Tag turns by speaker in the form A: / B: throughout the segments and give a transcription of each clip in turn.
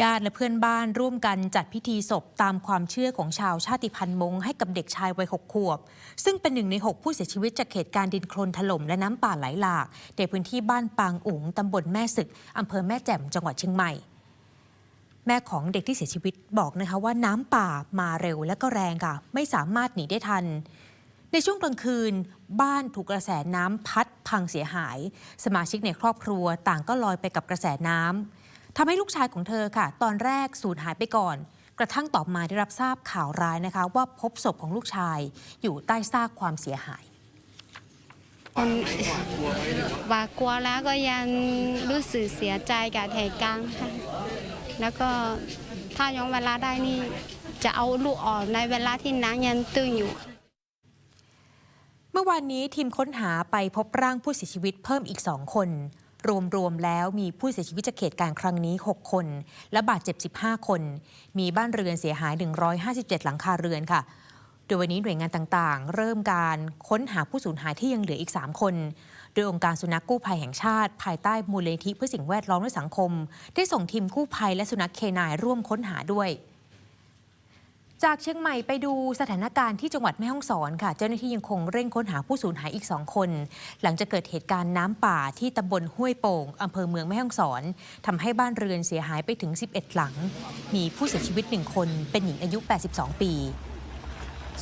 A: ญาติและเพื่อนบ้านร่วมกันจัดพิธีศพตามความเชื่อของชาวชาติพันธุ์มงให้กับเด็กชายวัยหกขวบ ซึ่งเป็นหนึ่งใน 6 ผู้เสียชีวิตจากเหตุการณ์ดินโคลนถล่มและน้ำป่าไหลหลาก ในพื้นที่บ้านปางอุ๋งตำบลแม่ศึกอำเภอแม่แจ่มจังหวัดเชียงใหม่ แม่ของเด็กที่เสียชีวิตบอกนะคะว่าน้ำป่ามาเร็วและก็แรงค่ะ ไม่สามารถหนีได้ทันในช่วงกลางคืน บ้านถูกกระแสน้ำพัดพังเสียหาย สมาชิกในครอบครัวต่างก็ลอยไปกับกระแสน้ำ ทำให้ลูกชายของเธอค่ะ ตอนแรกสูญหายไปก่อน กระทั่งต่อมาได้รับทราบข่าวร้ายนะคะ ว่าพบศพของลูกชายอยู่ใต้ซากความเสียหาย
B: คนหวาดกลัวแล้วก็ยังรู้สึกเสียใจกับเหตุการณ์ค่ะ แล้วก็ถ้าย้อนเวลาได้นี่ จะเอาลูกออกในเวลาที่น้ำยังตื้นอยู่
A: เมื่อวานนี้ทีมค้นหาไปพบร่างผู้เสียชีวิตเพิ่มอีก2คน รวมๆแล้วมีผู้เสียชีวิตจากเหตุการณ์ครั้งนี้ 6 คน และบาดเจ็บ 15 คน มีบ้านเรือนเสียหาย 157 หลังคาเรือนค่ะ โดยวันนี้หน่วยงานต่างๆ เริ่มการค้นหาผู้สูญหายที่ยังเหลืออีก 3 คน โดยองค์การสุนัขกู้ภัยแห่งชาติ ภายใต้มูลนิธิเพื่อสิ่งแวดล้อมและสังคม ได้ส่งทีมกู้ภัยและสุนัขเคนายร่วมค้นหาด้วย จากเชียงใหม่ไปดูสถานการณ์ที่จังหวัดแม่ฮ่องสอนค่ะ เจ้าหน้าที่ยังคงเร่งค้นหาผู้สูญหายอีกสองคน หลังจากเกิดเหตุการณ์น้ำป่าที่ตำบลห้วยโป่งอำเภอเมืองแม่ฮ่องสอนทำให้บ้านเรือนเสียหายไปถึง 11 หลัง มีผู้เสียชีวิตหนึ่งคนเป็นหญิงอายุ 82 ปี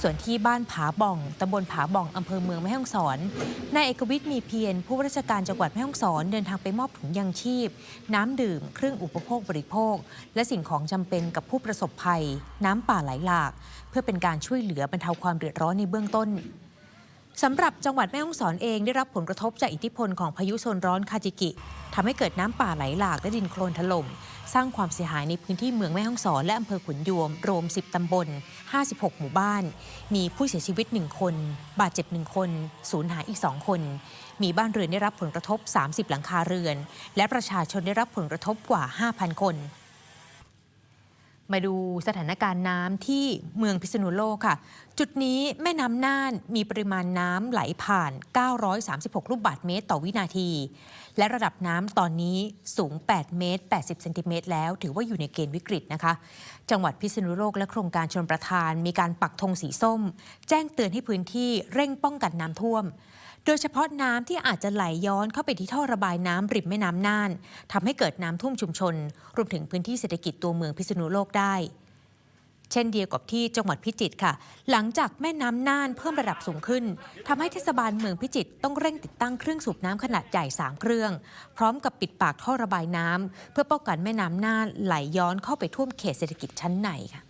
A: ส่วนที่บ้านผาบ่องตำบลผาบ่องอำเภอเมืองแม่ฮ่องสอน นายเอกวิทย์มีเพียรผู้ว่าราชการจังหวัดแม่ฮ่องสอนเดินทางไปมอบถุงยางชีพ น้ำดื่ม เครื่องอุปโภคบริโภค และสิ่งของจำเป็นกับผู้ประสบภัย น้ำป่าไหลหลาก เพื่อเป็นการช่วยเหลือบรรเทาความเดือดร้อนในเบื้องต้น สำหรับจังหวัดแม่ฮ่องสอนเองได้รับผลกระทบจากอิทธิพลของพายุโซนร้อนคาจิกิทำให้เกิดน้ำป่าไหลหลากและดินโคลนถล่มสร้างความเสียหายในพื้นที่เมืองแม่ฮ่องสอนและอำเภอขุนยวม รวม 10 ตำบล 56 หมู่บ้าน มีผู้เสียชีวิต 1 คน บาดเจ็บ 1 คน สูญหายอีก 2 คน มีบ้านเรือนได้รับผลกระทบ 30 หลังคาเรือน และประชาชนได้รับผลกระทบกว่า 5,000 คน มาดูสถานการณ์น้ำที่เมืองพิษณุโลกค่ะ จุดนี้แม่น้ำน่านมีปริมาณน้ำไหลผ่าน 936 ลูกบาศก์เมตรต่อวินาที และระดับน้ำตอนนี้สูง 8 เมตร 80 เซนติเมตรแล้ว ถือว่าอยู่ในเกณฑ์วิกฤตนะคะ จังหวัดพิษณุโลกและโครงการชนประทาน มีการปักธงสีส้ม แจ้งเตือนให้พื้นที่เร่งป้องกันน้ำท่วม โดยเฉพาะน้ำที่อาจจะไหลย้อนเข้าไปที่ท่อระบายน้ำริมแม่น้ำน่านทำให้เกิดน้ำท่วมชุมชน รวมถึงพื้นที่เศรษฐกิจตัวเมืองพิษณุโลกได้ เช่นเดียวกับที่จังหวัดพิจิตรค่ะ หลังจากแม่น้ำน่านเพิ่มระดับสูงขึ้นทำให้เทศบาลเมืองพิจิตรต้องเร่งติดตั้งเครื่องสูบน้ำขนาดใหญ่ 3 เครื่อง พร้อมกับปิดปากท่อระบายน้ำเพื่อป้องกันแม่น้ำน่านไหลย้อนเข้าไปท่วมเขตเศรษฐกิจชั้นในค่ะ